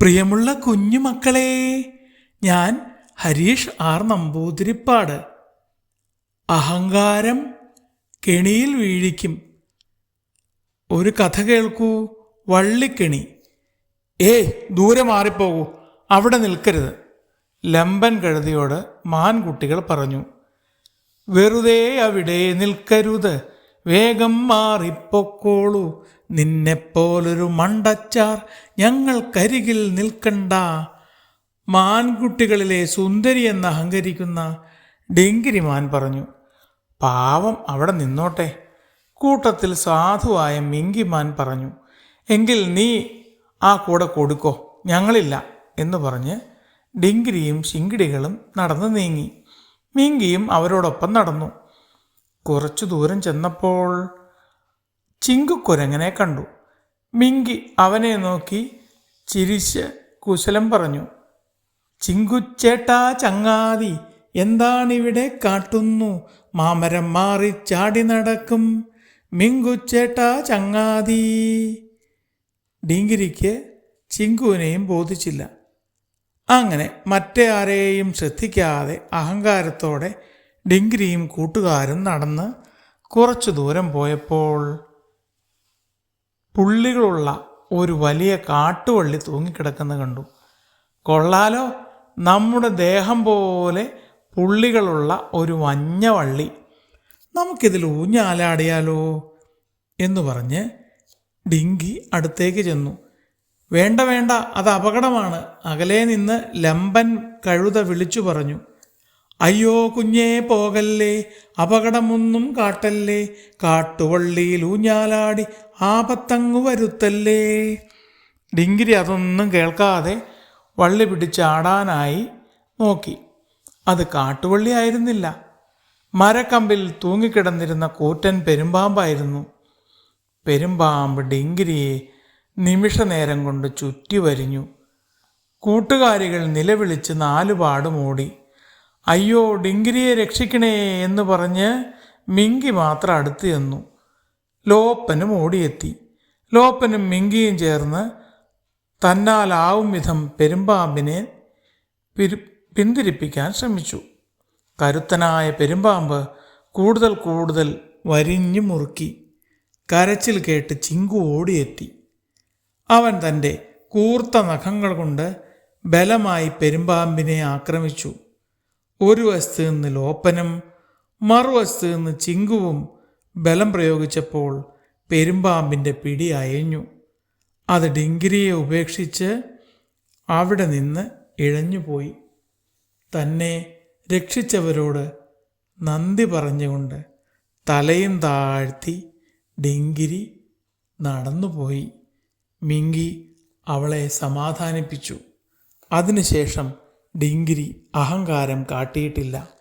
പ്രിയമുള്ള കുഞ്ഞുമക്കളെ ഞാൻ ഹരീഷ് ആർ നമ്പൂതിരിപ്പാട്. അഹങ്കാരം കെണിയിൽ വീഴിക്കും. ഒരു കഥ കേൾക്കൂ വള്ളിക്കെണി. ഏ ദൂരെ മാറിപ്പോകൂ അവിടെ നിൽക്കരുത് ലമ്പൻ കഴുതിയോട് മാൻകുട്ടികൾ പറഞ്ഞു. വെറുതെ അവിടെ നിൽക്കരുത് വേഗം മാറിപ്പൊക്കോളൂ. നിന്നെപ്പോലൊരു മണ്ടച്ചാർ ഞങ്ങൾക്കരികിൽ നിൽക്കണ്ട. മാൻകുട്ടികളിലെ സുന്ദരി എന്ന് അഹങ്കരിക്കുന്ന ഡിങ്കിരിമാൻ പറഞ്ഞു പാവം അവിടെ നിന്നോട്ടെ. കൂട്ടത്തിൽ സാധുവായ മിങ്കിമാൻ പറഞ്ഞു എങ്കിൽ നീ ആ കൂടെ കൊടുക്കോ ഞങ്ങളില്ല എന്ന് പറഞ്ഞ് ഡിങ്കിരിയും ശിങ്കിടികളും നടന്നു നീങ്ങി. മിങ്കിയും അവരോടൊപ്പം നടന്നു. കുറച്ചു ദൂരം ചെന്നപ്പോൾ ചിങ്കുക്കുരങ്ങനെ കണ്ടു. മിങ്കി അവനെ നോക്കി ചിരിച്ച് കുശലം പറഞ്ഞു ചിങ്കുച്ചേട്ടാ ചങ്ങാതി എന്താണിവിടെ കാട്ടുന്നു? മാമരം മാറി ചാടി നടക്കും. മിങ്കുച്ചേട്ടാ ചങ്ങാതി. ഡിങ്കിരിക്ക് ചിങ്കുവിനെയും ബോധിച്ചില്ല. അങ്ങനെ മറ്റേ ആരെയും ശ്രദ്ധിക്കാതെ അഹങ്കാരത്തോടെ ഡിങ്കിരിയും കൂട്ടുകാരും നടന്ന് കുറച്ചു ദൂരം പോയപ്പോൾ പുള്ളികളുള്ള ഒരു വലിയ കാട്ടുവള്ളി തൂങ്ങിക്കിടക്കുന്ന കണ്ടു. കൊള്ളാലോ നമ്മുടെ ദേഹം പോലെ പുള്ളികളുള്ള ഒരു വഞ്ഞ വള്ളി നമുക്കിതിൽ ഊഞ്ഞാലാടിയാലോ എന്ന് പറഞ്ഞ് ഡിങ്കി അടുത്തേക്ക് ചെന്നു. വേണ്ട വേണ്ട അത് അപകടമാണ്. അകലെ നിന്ന് ലമ്പൻ കഴുത വിളിച്ചു പറഞ്ഞു. അയ്യോ കുഞ്ഞേ പോകല്ലേ അപകടമൊന്നും കാട്ടല്ലേ കാട്ടുവള്ളിയിൽ ഊഞ്ഞാലാടി ആപത്തങ്ങു വരുത്തല്ലേ. ഡിങ്കിരി അതൊന്നും കേൾക്കാതെ വള്ളി പിടിച്ചാടാനായി നോക്കി. അത് കാട്ടുവള്ളി ആയിരുന്നില്ല. മരക്കമ്പിൽ തൂങ്ങിക്കിടന്നിരുന്ന കൂറ്റൻ പെരുമ്പാമ്പായിരുന്നു. പെരുമ്പാമ്പ് ഡിങ്കിരിയെ നിമിഷനേരം കൊണ്ട് ചുറ്റി വരിഞ്ഞു കൂട്ടുകാരികൾ നിലവിളിച്ച് നാലുപാടും ഓടി അയ്യോ ഡിങ്കിരിയെ രക്ഷിക്കണേ എന്ന് പറഞ്ഞ് മിങ്കി മാത്രം അടുത്ത് ചെന്നു. ലോപ്പനും ഓടിയെത്തി. ലോപ്പനും മിങ്കിയും ചേർന്ന് തന്നാലാവും വിധം പെരുമ്പാമ്പിനെ പിരി പിന്തിരിപ്പിക്കാൻ ശ്രമിച്ചു. കരുത്തനായ പെരുമ്പാമ്പ് കൂടുതൽ കൂടുതൽ വരിഞ്ഞു മുറുക്കി കരച്ചിൽ കേട്ട് ചിങ്കു ഓടിയെത്തി. അവൻ തന്റെ കൂർത്ത നഖങ്ങൾ കൊണ്ട് ബലമായി പെരുമ്പാമ്പിനെ ആക്രമിച്ചു. ഒരു വശത്ത് നിന്ന് ലോപ്പനും മറുവശത്ത് നിന്ന് ചിങ്കുവും ബലം പ്രയോഗിച്ചപ്പോൾ പെരുമ്പാമ്പിന്റെ പിടി അയഞ്ഞു. അത് ഡിങ്കിരിയെ ഉപേക്ഷിച്ച് അവിടെ നിന്ന് ഇഴഞ്ഞുപോയി. തന്നെ രക്ഷിച്ചവരോട് നന്ദി പറഞ്ഞുകൊണ്ട് തലയും താഴ്ത്തി ഡിങ്കിരി നടന്നുപോയി. മിങ്കി അവളെ സമാധാനിപ്പിച്ചു. അതിനുശേഷം ഡിങ്കിരി അഹങ്കാരം കാട്ടിയിട്ടില്ല.